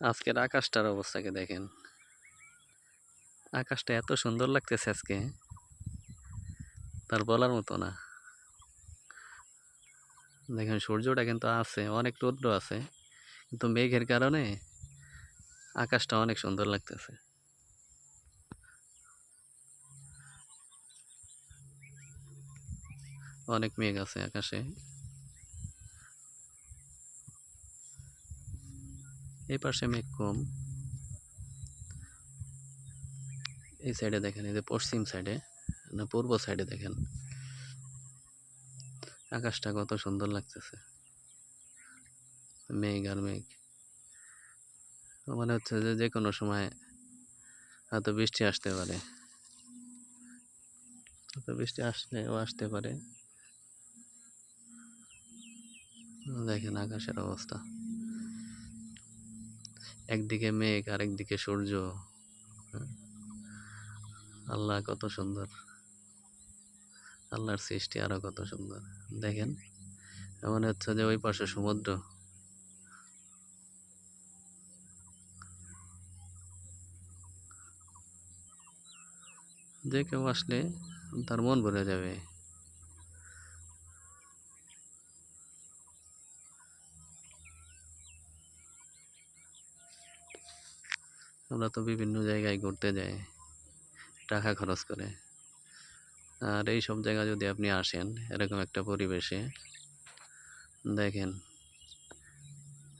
আজকের আকাশটার অবস্থাকে দেখেন। আকাশটা এত সুন্দর লাগতেছে আজকে। তার বলার মতো না। দেখেন, সূর্যটা কিন্তু আছে, অনেক রৌদ্র আছে, কিন্তু মেঘের কারণে আকাশটা অনেক সুন্দর লাগতেছে। অনেক মেঘ আছে আকাশে। এই পাশে মেঘ কম। এই সাইডে দেখেন, এই যে পশ্চিম সাইডে না পূর্ব সাইডে দেখেন, আকাশটা কত সুন্দর লাগতেছে। মেঘ আর মেঘ। মনে হচ্ছে যে যে কোনো সময় হয়তো বৃষ্টি আসতে পারে। হয়তো বৃষ্টি আসলেও আসতে পারে। দেখেন আকাশের অবস্থা। একদিকে মেঘ আর একদিকে সূর্য। হ্যাঁ। আল্লাহ কত সুন্দর। আল্লাহর সৃষ্টি আরও কত সুন্দর। দেখেন মনে হচ্ছে যে ওই পাশে সমুদ্র। যে কেউ আসলে তার মন ভরে যাবে। আমরা তো বিভিন্ন জায়গায় ঘুরতে যাই টাকা খরচ করে। আর এই সব জায়গা যদি আপনি আসেন, এরকম একটা পরিবেশে, দেখেন,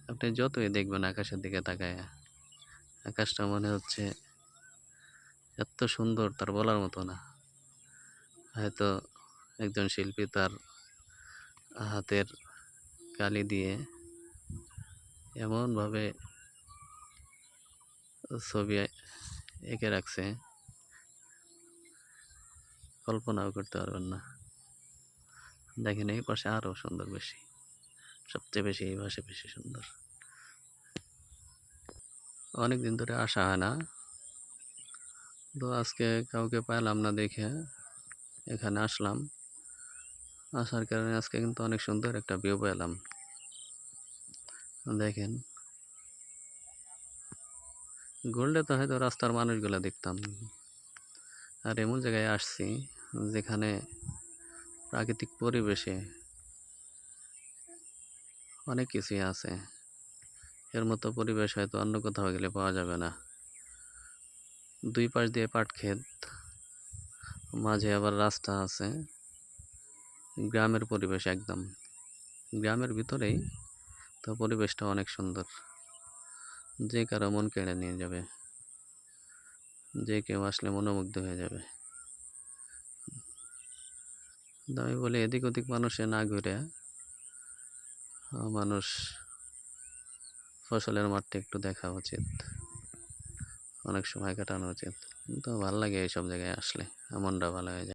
আপনি যতই দেখবেন আকাশের দিকে তাকায়, আকাশটা মনে হচ্ছে এত সুন্দর, তার বলার মতো না। হয়তো একজন শিল্পী তার হাতের কালি দিয়ে এমনভাবে ছবি এঁকে রাখছে। কল্পনাও করতে পারবেন না। দেখেন এই পাশে আরও সুন্দর বেশি। সবচেয়ে বেশি এই পাশে বেশি সুন্দর। অনেক দিন ধরে আসা হয় না। তো আজকে কাউকে পাইলাম না দেখে এখানে আসলাম। আসার কারণে আজকে কিন্তু অনেক সুন্দর একটা ভিউ পেলাম। দেখেন ঘুরলে তো হয়তো রাস্তার মানুষগুলো দেখতাম। আর এমন জায়গায় আসছি যেখানে প্রাকৃতিক পরিবেশে অনেক কিছুই আছে। এর মতো পরিবেশ হয়তো অন্য কোথাও গেলে পাওয়া যাবে না। দুই পাশ দিয়ে পাট ক্ষেত মাঝে আবার রাস্তা আছে। গ্রামের পরিবেশ একদম। গ্রামের ভিতরেই তো পরিবেশটা অনেক সুন্দর। যে কারও মন কেড়ে নিয়ে যাবে, যে কেউ আসলে মনোমুগ্ধ হয়ে যাবে। আমি বলি, এদিক ওদিক মানুষে না ঘুরে মানুষ ফসলের মাঠটা একটু দেখা উচিত। অনেক সময় কাটানো উচিত। তো ভালো লাগে এইসব জায়গায় আসলে মনটা ভালো হয়ে যায়।